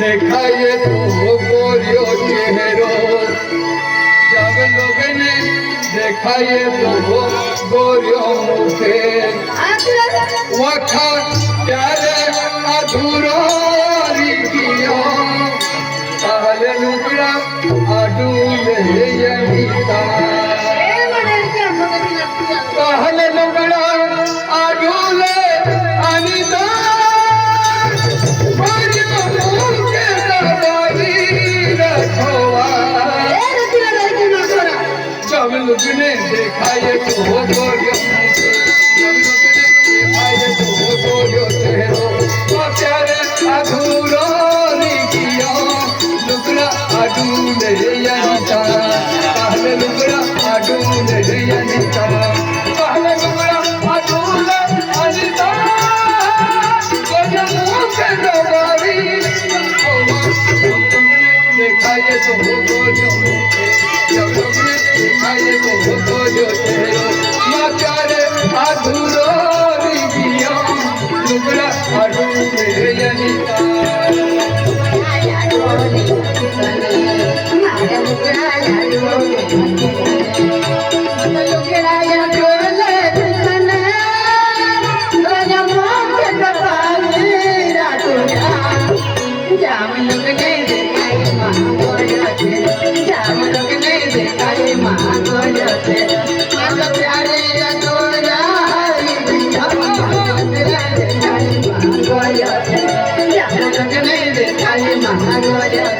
দেখাইয়ে তো করিও চেহেরো যাবে লোকেনে দেখাইয়ে তো করিও মুখে ওয়াখা હવે લોકોને દેખાય એવું હોતો ગયો दिखाए तो वो बोलो जब हमने दिखाए तो वो बोलो तेरो माँ प्यारे अधूरो दिया टुकड़ा अड़ू मेरे यही દેખાય મહાગોય